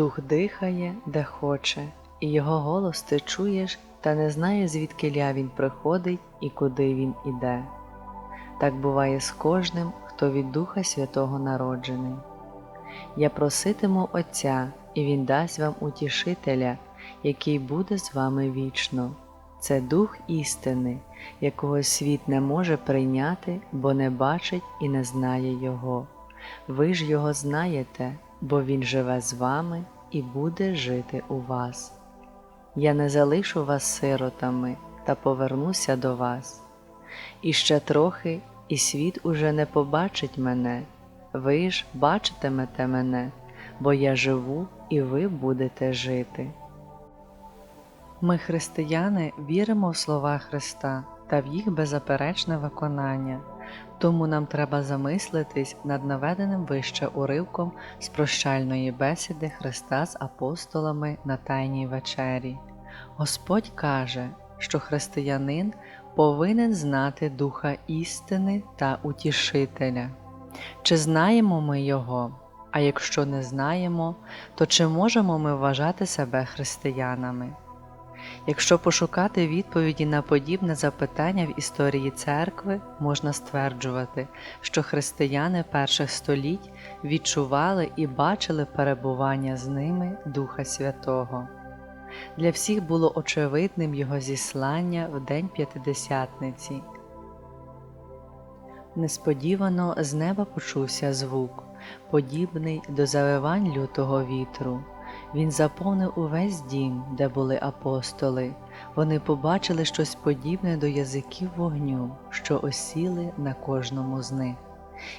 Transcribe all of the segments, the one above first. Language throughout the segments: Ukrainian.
Дух дихає, де хоче, і його голос ти чуєш, та не знаєш, звідкиля він приходить і куди він іде. Так буває з кожним, хто від Духа Святого народжений. Я проситиму Отця, і Він дасть вам утішителя, який буде з вами вічно. Це Дух істини, якого світ не може прийняти, бо не бачить і не знає Його. Ви ж Його знаєте, бо Він живе з вами і буде жити у вас. Я не залишу вас сиротами та повернуся до вас. І ще трохи, і світ уже не побачить мене, ви ж бачитимете мене, бо я живу і ви будете жити. Ми, християни, віримо в слова Христа та в їх беззаперечне виконання, тому нам треба замислитись над наведеним вище уривком з прощальної бесіди Христа з апостолами на Тайній вечері. Господь каже, що християнин повинен знати Духа істини та утішителя. Чи знаємо ми Його? А якщо не знаємо, то чи можемо ми вважати себе християнами? Якщо пошукати відповіді на подібне запитання в історії церкви, можна стверджувати, що християни перших століть відчували і бачили перебування з ними Духа Святого. Для всіх було очевидним Його зіслання в День П'ятидесятниці. Несподівано з неба почувся звук, подібний до завивань лютого вітру. Він заповнив увесь дім, де були апостоли. Вони побачили щось подібне до язиків вогню, що осіли на кожному з них.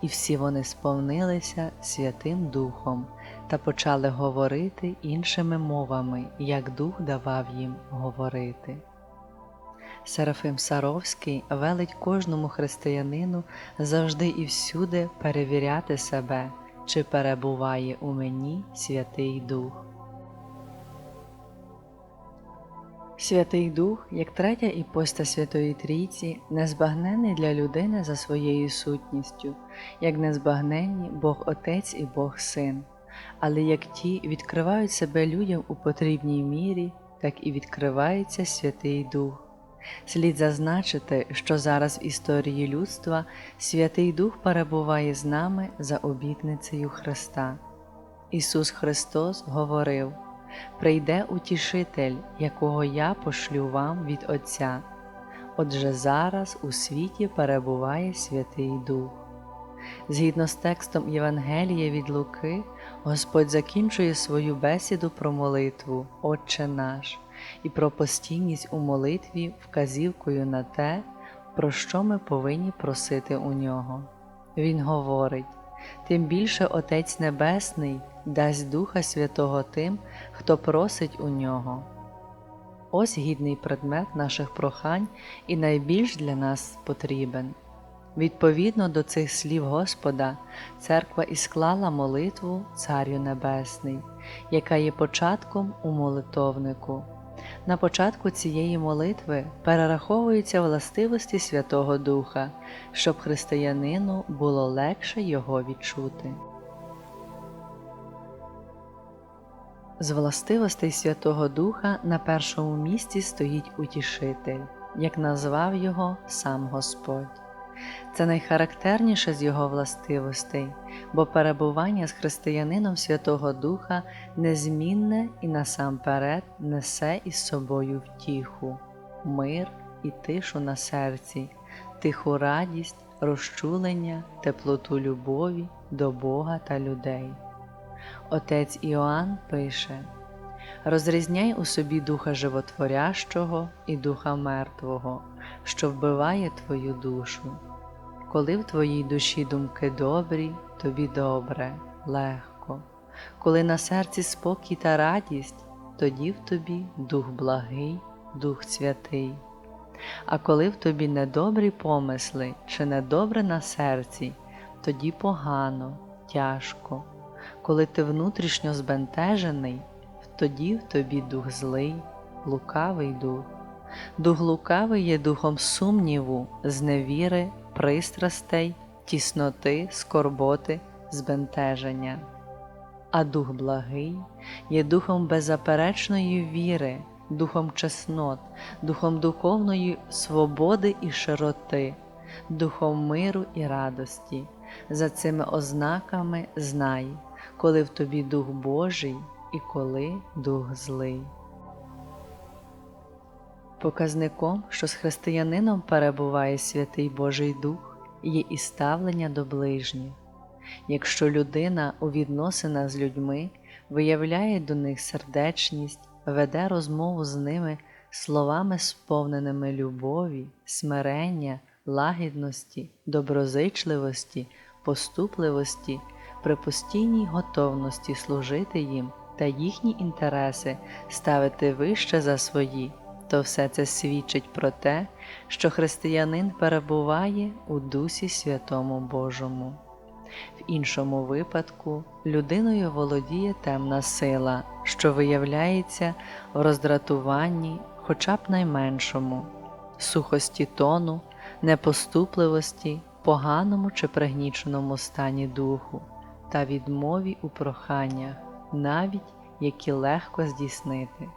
І всі вони сповнилися Святим Духом та почали говорити іншими мовами, як Дух давав їм говорити. Серафим Саровський велить кожному християнину завжди і всюди перевіряти себе, чи перебуває у мені Святий Дух. Святий Дух, як третя іпоста Святої Трійці, незбагненний для людини за своєю сутністю, як незбагненні Бог Отець і Бог Син, але як ті відкривають себе людям у потрібній мірі, так і відкривається Святий Дух. Слід зазначити, що зараз в історії людства Святий Дух перебуває з нами за обітницею Христа. Ісус Христос говорив: Прийде утішитель, якого я пошлю вам від Отця. Отже, зараз у світі перебуває Святий Дух. Згідно з текстом Євангелія від Луки, Господь закінчує свою бесіду про молитву, Отче наш, і про постійність у молитві вказівкою на те, про що ми повинні просити у нього. Він говорить: тим більше Отець Небесний дасть Духа Святого тим, хто просить у нього. Ось гідний предмет наших прохань і найбільш для нас потрібен. Відповідно до цих слів Господа, церква і склала молитву Царю Небесний, яка є початком у молитовнику. На початку цієї молитви перераховуються властивості Святого Духа, щоб християнину було легше його відчути. З властивостей Святого Духа на першому місці стоїть утішитель, як назвав його сам Господь. Це найхарактерніше з його властивостей, бо перебування з християнином Святого Духа незмінне і насамперед несе із собою втіху, мир і тишу на серці, тиху радість, розчулення, теплоту любові до Бога та людей. Отець Іоанн пише: Розрізняй у собі духа животворящого і духа мертвого, що вбиває твою душу. Коли в твоїй душі думки добрі, тобі добре, легко, коли на серці спокій та радість, тоді в тобі дух благий, дух святий. А коли в тобі недобрі помисли чи недобре на серці, тоді погано, тяжко. Коли ти внутрішньо збентежений, тоді в тобі дух злий, лукавий дух. Дух лукавий є духом сумніву, зневіри, пристрастей, тісноти, скорботи, збентеження. а дух благий є духом беззаперечної віри, духом чеснот, духом духовної свободи і широти, духом миру і радості. За цими ознаками знай, коли в тобі дух Божий і коли дух злий. Показником, що з християнином перебуває святий Божий Дух, є і ставлення до ближніх. Якщо людина у відносинах з людьми виявляє до них сердечність, веде розмову з ними словами, сповненими любові, смирення, лагідності, доброзичливості, поступливості, при постійній готовності служити їм та їхні інтереси ставити вище за свої, то все це свідчить про те, що християнин перебуває у Дусі Святому Божому. В іншому випадку людиною володіє темна сила, що виявляється в роздратуванні, хоча б найменшому, сухості тону, непоступливості, поганому чи пригніченому стані духу та відмові у проханнях, навіть які легко здійснити.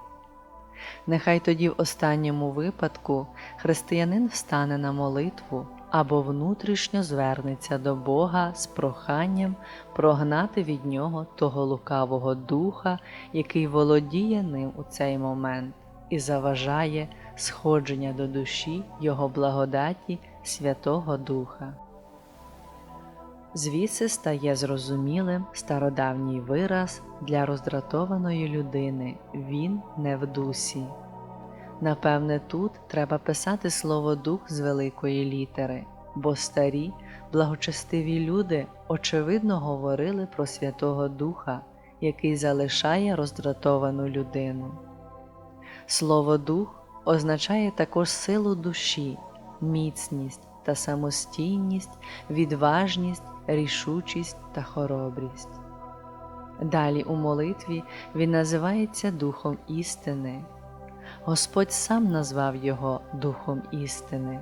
Нехай тоді в останньому випадку християнин встане на молитву або внутрішньо звернеться до Бога з проханням прогнати від нього того лукавого духа, який володіє ним у цей момент і заважає сходження до душі Його благодаті Святого Духа. Звідси стає зрозумілим стародавній вираз для роздратованої людини він не в дусі. Напевне, тут треба писати слово дух з великої літери, бо старі, благочестиві люди очевидно говорили про Святого Духа, який залишає роздратовану людину. Слово дух означає також силу душі, міцність та самостійність, відважність, рішучість та хоробрість. Далі у молитві він називається Духом істини. Господь сам назвав його Духом істини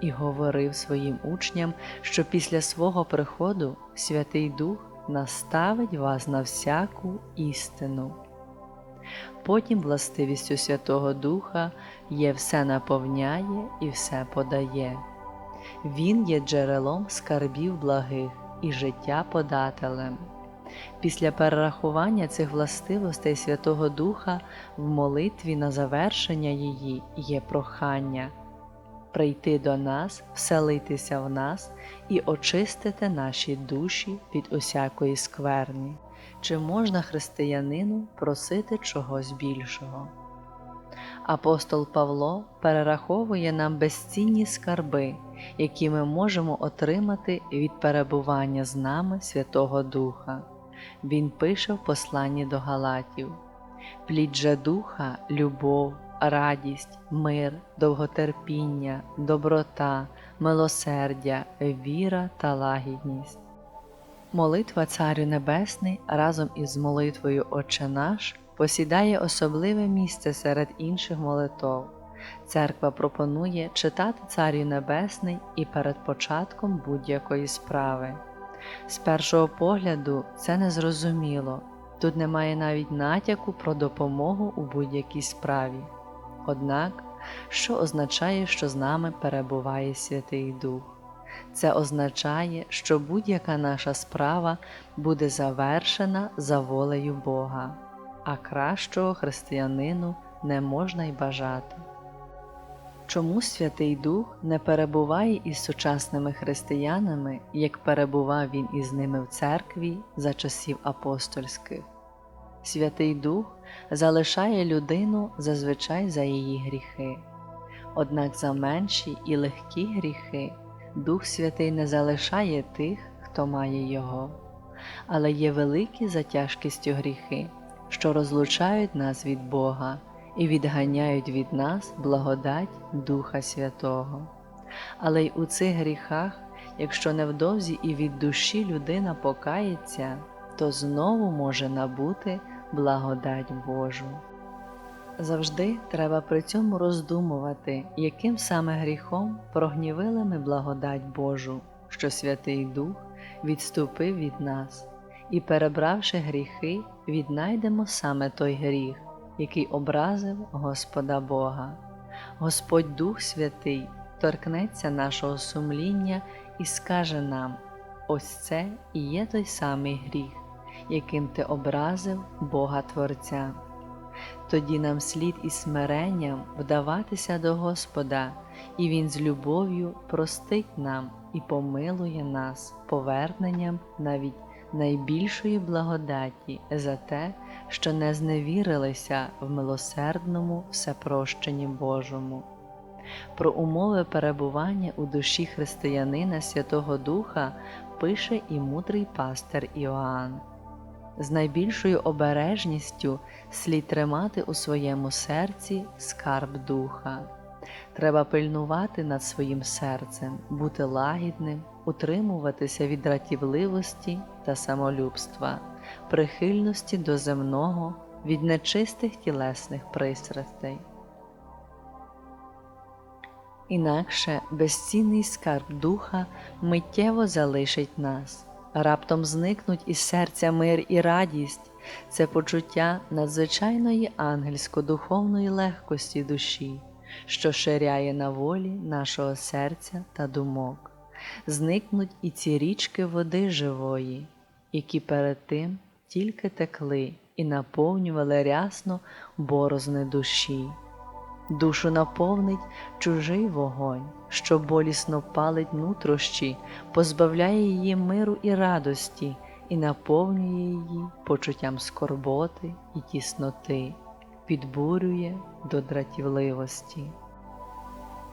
і говорив своїм учням, що після свого приходу Святий Дух наставить вас на всяку істину. Потім властивістю Святого Духа є все наповняє і все подає. Він є джерелом скарбів благих і життя подателем. Після перерахування цих властивостей Святого Духа в молитві на завершення її є прохання прийти до нас, вселитися в нас і очистити наші душі від усякої скверні. Чи можна християнину просити чогось більшого? Апостол Павло перераховує нам безцінні скарби, які ми можемо отримати від перебування з нами Святого Духа. Він пише в посланні до Галатів: плід же духа, любов, радість, мир, довготерпіння, доброта, милосердя, віра та лагідність. Молитва Царю Небесний разом із молитвою Отче наш посідає особливе місце серед інших молитов. Церква пропонує читати Царю Небесний і перед початком будь-якої справи. З першого погляду це незрозуміло, тут немає навіть натяку про допомогу у будь-якій справі. Однак, що означає, що з нами перебуває Святий Дух? Це означає, що будь-яка наша справа буде завершена за волею Бога, а кращого християнину не можна й бажати. Чому Святий Дух не перебуває із сучасними християнами, як перебував він із ними в церкві за часів апостольських? Святий Дух залишає людину зазвичай за її гріхи, однак за менші і легкі гріхи Дух Святий не залишає тих, хто має Його, але є великі за тяжкістю гріхи, що розлучають нас від Бога і відганяють від нас благодать Духа Святого. Але й у цих гріхах, якщо невдовзі і від душі людина покається, то знову може набути благодать Божу. Завжди треба при цьому роздумувати, яким саме гріхом прогнівили ми благодать Божу, що Святий Дух відступив від нас, і, перебравши гріхи, віднайдемо саме той гріх, який образив Господа Бога. Господь Дух Святий торкнеться нашого сумління і скаже нам: ось це і є той самий гріх, яким ти образив Бога Творця. Тоді нам слід із смиренням вдаватися до Господа, і Він з любов'ю простить нам і помилує нас поверненням навіть найбільшої благодаті за те, що не зневірилися в милосердному всепрощенні Божому. Про умови перебування у душі християнина Святого Духа пише і мудрий пастир Іоанн. З найбільшою обережністю слід тримати у своєму серці скарб духа. Треба пильнувати над своїм серцем, бути лагідним, утримуватися від дратівливості та самолюбства, прихильності до земного, від нечистих тілесних пристрастей. Інакше безцінний скарб духа миттєво залишить нас, раптом зникнуть із серця мир і радість, це почуття надзвичайної ангельсько-духовної легкості душі, що ширяє на волі нашого серця та думок, зникнуть і ці річки води живої, які перед тим тільки текли і наповнювали рясно борозни душі. Душу наповнить чужий вогонь, що болісно палить нутрощі, позбавляє її миру і радості і наповнює її почуттям скорботи і тісноти, підбурює до дратівливості.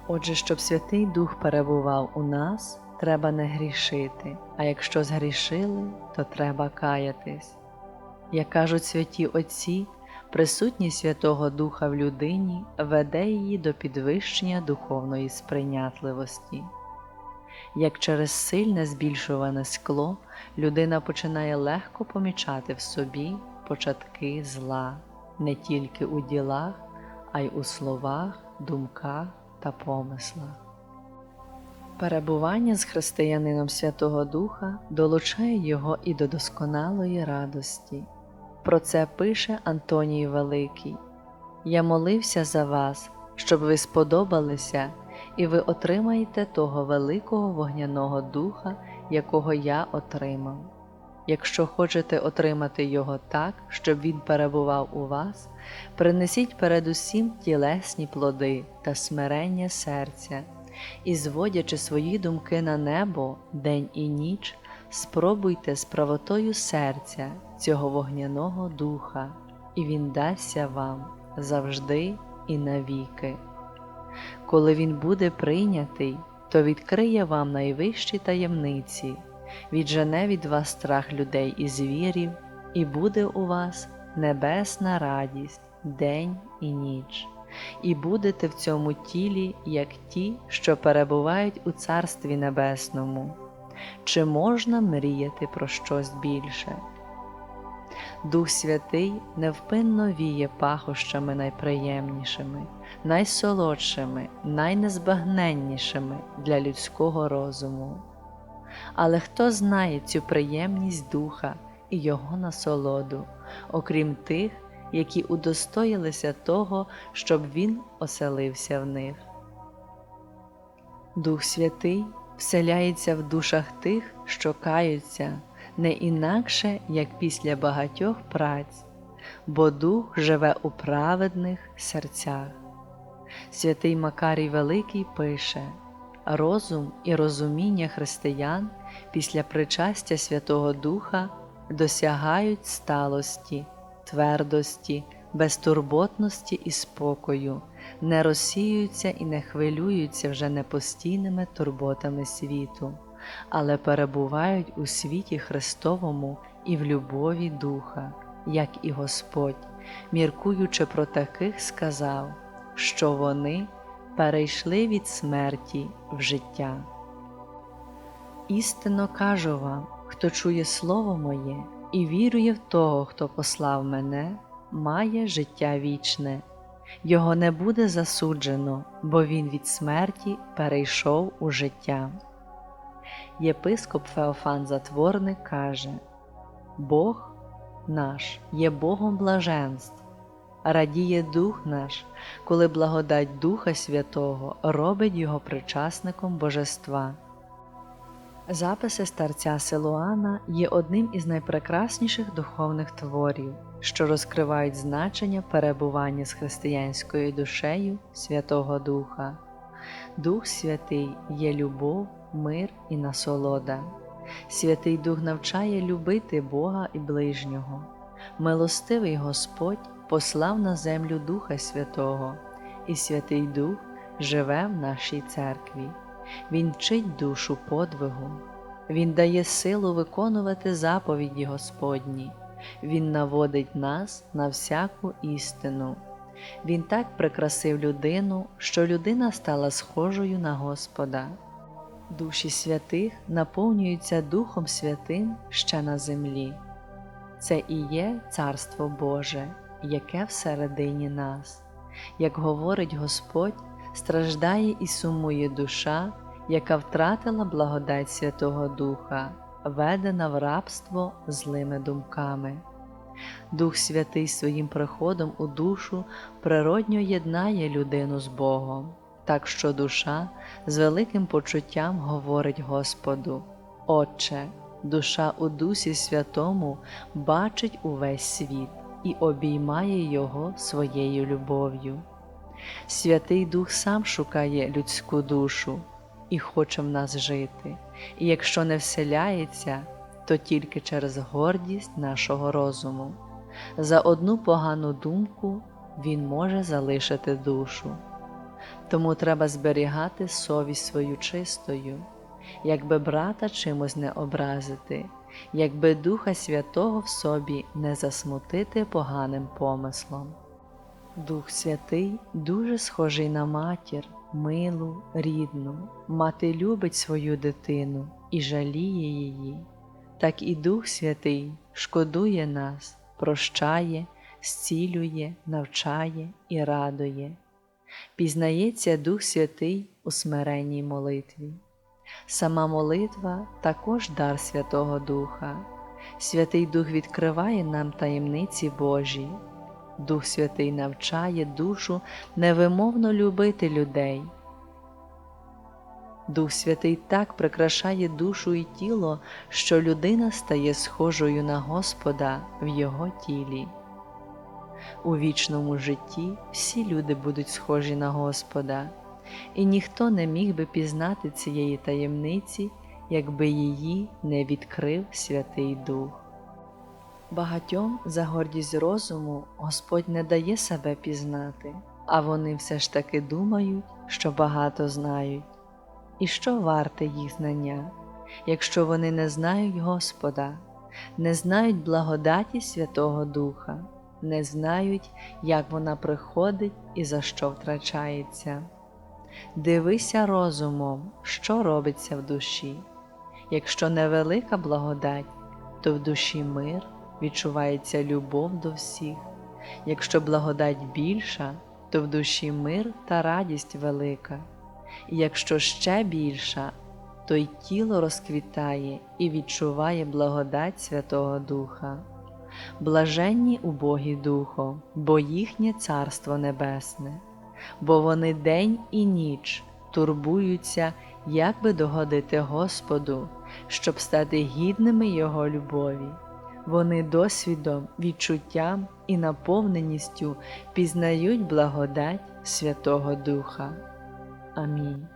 Отже, щоб Святий Дух перебував у нас, треба не грішити, а якщо згрішили, то треба каятись. Як кажуть святі Отці, Присутність Святого Духа в людині веде її до підвищення духовної сприйнятливості. Як через сильне збільшуване скло людина починає легко помічати в собі початки зла не тільки у ділах, а й у словах, думках та помислах. Перебування з християнином Святого Духа долучає його і до досконалої радості. Про це пише Антоній Великий. Я молився за вас, щоб ви сподобалися, і ви отримаєте того великого вогняного духа, якого я отримав. Якщо хочете отримати його так, щоб він перебував у вас, принесіть передусім тілесні плоди та смирення серця, і, зводячи свої думки на небо день і ніч, спробуйте з правотою серця цього вогняного духа, і Він дасться вам завжди і навіки. Коли Він буде прийнятий, то відкриє вам найвищі таємниці, віджене від вас страх людей і звірів, і буде у вас небесна радість день і ніч, і будете в цьому тілі, як ті, що перебувають у Царстві Небесному. Чи можна мріяти про щось більше? Дух Святий невпинно віє пахощами найприємнішими, найсолодшими, найнезбагненнішими для людського розуму. Але хто знає цю приємність духа і його насолоду, окрім тих, які удостоїлися того, щоб він оселився в них? Дух Святий вселяється в душах тих, що каються не інакше, як після багатьох праць, бо дух живе у праведних серцях. Святий Макарій Великий пише розум і розуміння християн після причастя Святого Духа досягають сталості, твердості, безтурботності і спокою, не розсіюються і не хвилюються вже непостійними турботами світу але перебувають у світі Христовому і в любові Духа, як і Господь, міркуючи про таких, сказав, що вони перейшли від смерті в життя. Істинно кажу вам, хто чує Слово моє і вірує в того, хто послав мене, має життя вічне. Його не буде засуджено, бо він від смерті перейшов у життя єпископ Феофан Затворник каже Бог наш є Богом блаженств, радіє Дух наш, коли благодать Духа Святого робить Його причасником Божества. Записи старця Силуана є одним із найпрекрасніших духовних творів, що розкривають значення перебування з християнською душею Святого Духа. Дух Святий є любов, мир і насолода. Святий Дух навчає любити Бога і ближнього. Милостивий Господь послав на землю Духа Святого, і Святий Дух живе в нашій церкві. Він вчить душу подвигу, Він дає силу виконувати заповіді Господні, Він наводить нас на всяку істину. Він так прикрасив людину, що людина стала схожою на Господа. Душі святих наповнюються Духом Святим ще на землі. Це і є Царство Боже, яке всередині нас. Як говорить Господь, страждає і сумує душа, яка втратила благодать Святого Духа, ведена в рабство злими думками. Дух Святий своїм приходом у душу природньо єднає людину з Богом, так що душа з великим почуттям говорить Господу: Отче, душа у Дусі Святому бачить увесь світ і обіймає Його своєю любов'ю. Святий Дух сам шукає людську душу і хоче в нас жити, і якщо не вселяється, то тільки через гордість нашого розуму. За одну погану думку Він може залишити душу. Тому треба зберігати совість свою чистою, якби брата чимось не образити, якби Духа Святого в собі не засмутити поганим помислом. Дух Святий дуже схожий на матір, милу, рідну, мати любить свою дитину і жаліє її, так і Дух Святий шкодує нас, прощає, зцілює, навчає і радує. Пізнається Дух Святий у смиренній молитві. Сама молитва також дар Святого Духа. Святий Дух відкриває нам таємниці Божі. Дух Святий навчає душу невимовно любити людей. Дух Святий так прикрашає душу і тіло, що людина стає схожою на Господа в Його тілі. У вічному житті всі люди будуть схожі на Господа, і ніхто не міг би пізнати цієї таємниці, якби її не відкрив Святий Дух. Багатьом за гордість розуму Господь не дає себе пізнати, а вони все ж таки думають, що багато знають. І що варте їх знання, якщо вони не знають Господа, не знають благодаті Святого Духа, не знають, як вона приходить і за що втрачається. Дивися розумом, що робиться в душі. Якщо невелика благодать, то в душі мир відчувається любов до всіх, якщо благодать більша, то в душі мир та радість велика, і якщо ще більша, то й тіло розквітає і відчуває благодать Святого Духа. Блаженні убогі Духом, бо їхнє Царство Небесне, бо вони день і ніч турбуються, як би догодити Господу, щоб стати гідними Його любові. Вони досвідом, відчуттям і наповненістю пізнають благодать Святого Духа. Амінь.